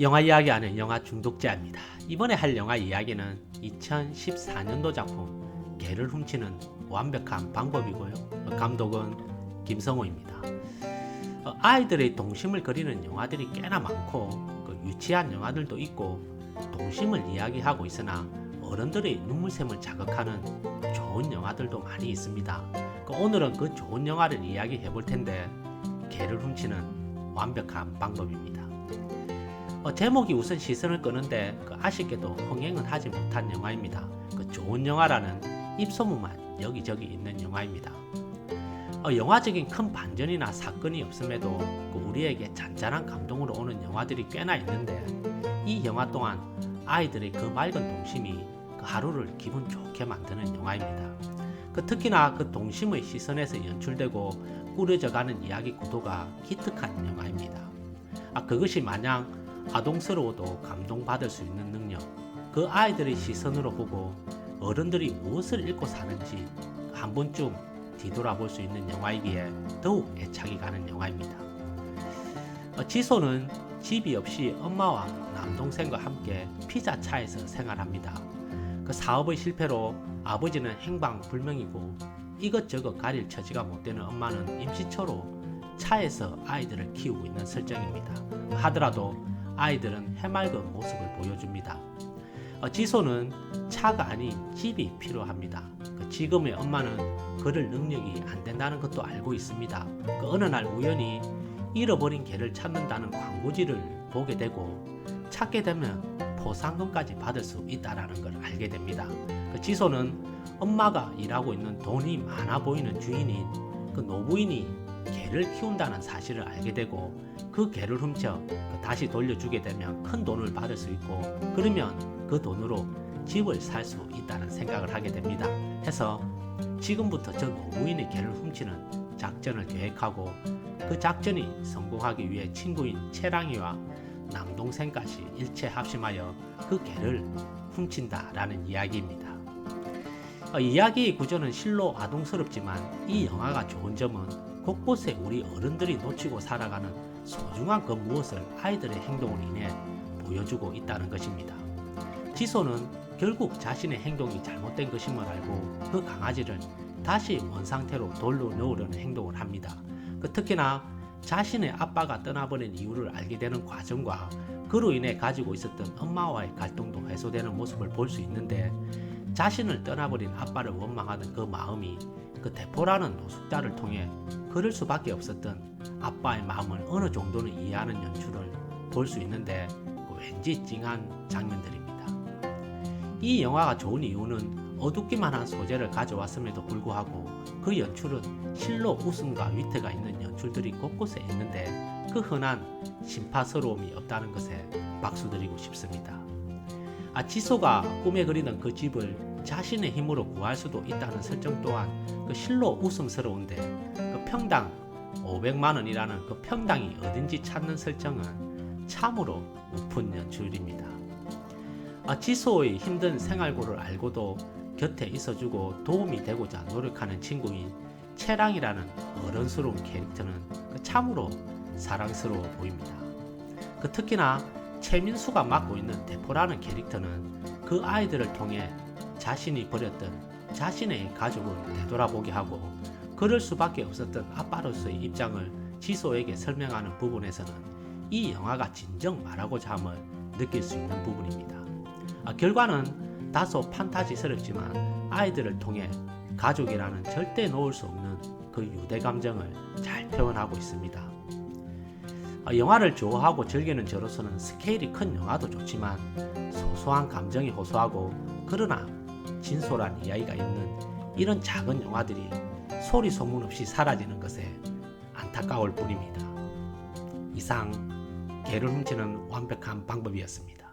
영화 이야기 하는 영화 중독자입니다. 이번에 할 영화 이야기는 2014년도 작품 개를 훔치는 완벽한 방법이고요. 감독은 김성호입니다. 어, 아이들의 동심을 그리는 영화들이 꽤나 많고 그 유치한 영화들도 있고 동심을 이야기하고 있으나 어른들의 눈물샘을 자극하는 좋은 영화들도 많이 있습니다. 그 오늘은 그 좋은 영화를 이야기해 볼 텐데 개를 훔치는 완벽한 방법입니다. 어, 제목이 우선 시선을 끄는데 그 아쉽게도 흥행은 하지 못한 영화입니다. 그 좋은 영화라는 입소문만 여기저기 있는 영화입니다. 어, 영화적인 큰 반전이나 사건이 없음에도 그 우리에게 잔잔한 감동으로 오는 영화들이 꽤나 있는데 이 영화 또한 아이들의 그 맑은 동심이 그 하루를 기분 좋게 만드는 영화입니다. 그 특히나 그 동심의 시선에서 연출되고 꾸려져가는 이야기 구도가 기특한 영화입니다. 아, 그것이 마냥 아동스러워도 감동받을 수 있는 능력, 그 아이들의 시선으로 보고 어른들이 무엇을 읽고 사는지 한 번쯤 뒤돌아볼 수 있는 영화이기에 더욱 애착이 가는 영화입니다. 어, 지소는 집이 없이 엄마와 남동생과 함께 피자차에서 생활합니다. 그 사업의 실패로 아버지는 행방불명이고 이것저것 가릴 처지가 못 되는 엄마는 임시초로 차에서 아이들을 키우고 있는 설정입니다. 하더라도 아이들은 해맑은 모습을 보여줍니다. 어, 지소는 차가 아닌 집이 필요합니다. 그 지금의 엄마는 그럴 능력이 안 된다는 것도 알고 있습니다. 그 어느 날 우연히 잃어버린 개를 찾는다는 광고지를 보게 되고 찾게 되면 포상금까지 받을 수 있다라는 걸 알게 됩니다. 그 지소는 엄마가 일하고 있는 돈이 많아 보이는 주인인 그 노부인이 개를 키운다는 사실을 알게 되고 그 개를 훔쳐 그 다시 돌려주게 되면 큰 돈을 받을 수 있고 그러면 그 돈으로 집을 살 수 있다는 생각을 하게 됩니다. 해서 지금부터 저 노부인의 개를 훔치는 작전을 계획하고 그 작전이 성공하기 위해 친구인 채랑이와 남동생까지 일체 합심하여 그 개를 훔친다라는 이야기입니다. 어, 이야기의 구조는 실로 아동스럽지만 이 영화가 좋은 점은 곳곳에 우리 어른들이 놓치고 살아가는 소중한 그 무엇을 아이들의 행동으로 인해 보여주고 있다는 것입니다. 지소는 결국 자신의 행동이 잘못된 것임을 알고 그 강아지를 다시 원 상태로 돌려 놓으려는 행동을 합니다. 그 특히나 자신의 아빠가 떠나버린 이유를 알게 되는 과정과 그로 인해 가지고 있었던 엄마와의 갈등도 해소되는 모습을 볼 수 있는데 자신을 떠나버린 아빠를 원망하는 그 마음이 그 대포라는 노숙자를 통해 그럴 수밖에 없었던 아빠의 마음을 어느 정도는 이해하는 연출을 볼 수 있는데 그 왠지 찡한 장면들입니다. 이 영화가 좋은 이유는 어둡기만 한 소재를 가져왔음에도 불구하고 그 연출은 실로 웃음과 위트가 있는 연출들이 곳곳에 있는데 그 흔한 심파스러움이 없다는 것에 박수 드리고 싶습니다. 아, 지소가 꿈에 그리던 그 집을 자신의 힘으로 구할 수도 있다는 설정 또한 그 실로 웃음스러운데 그 평당 500만 원이라는 그 평당이 어딘지 찾는 설정은 참으로 우픈 연출입니다. 아, 지소의 힘든 생활고를 알고도 곁에 있어주고 도움이 되고자 노력하는 친구인 채랑이라는 어른스러운 캐릭터는 그 참으로 사랑스러워 보입니다. 그 특히나 최민수가 맡고 있는 대포라는 캐릭터는 그 아이들을 통해 자신이 버렸던 자신의 가족을 되돌아보게 하고 그럴 수밖에 없었던 아빠로서의 입장을 지소에게 설명하는 부분에서는 이 영화가 진정 말하고자 함을 느낄 수 있는 부분입니다. 아, 결과는 다소 판타지스럽지만 아이들을 통해 가족이라는 절대 놓을 수 없는 그 유대 감정을 잘 표현하고 있습니다. 아, 영화를 좋아하고 즐기는 저로서는 스케일이 큰 영화도 좋지만 소소한 감정이 호소하고 그러나 진솔한 이야기가 있는 이런 작은 영화들이 소리 소문 없이 사라지는 것에 안타까울 뿐입니다. 이상 개를 훔치는 완벽한 방법이었습니다.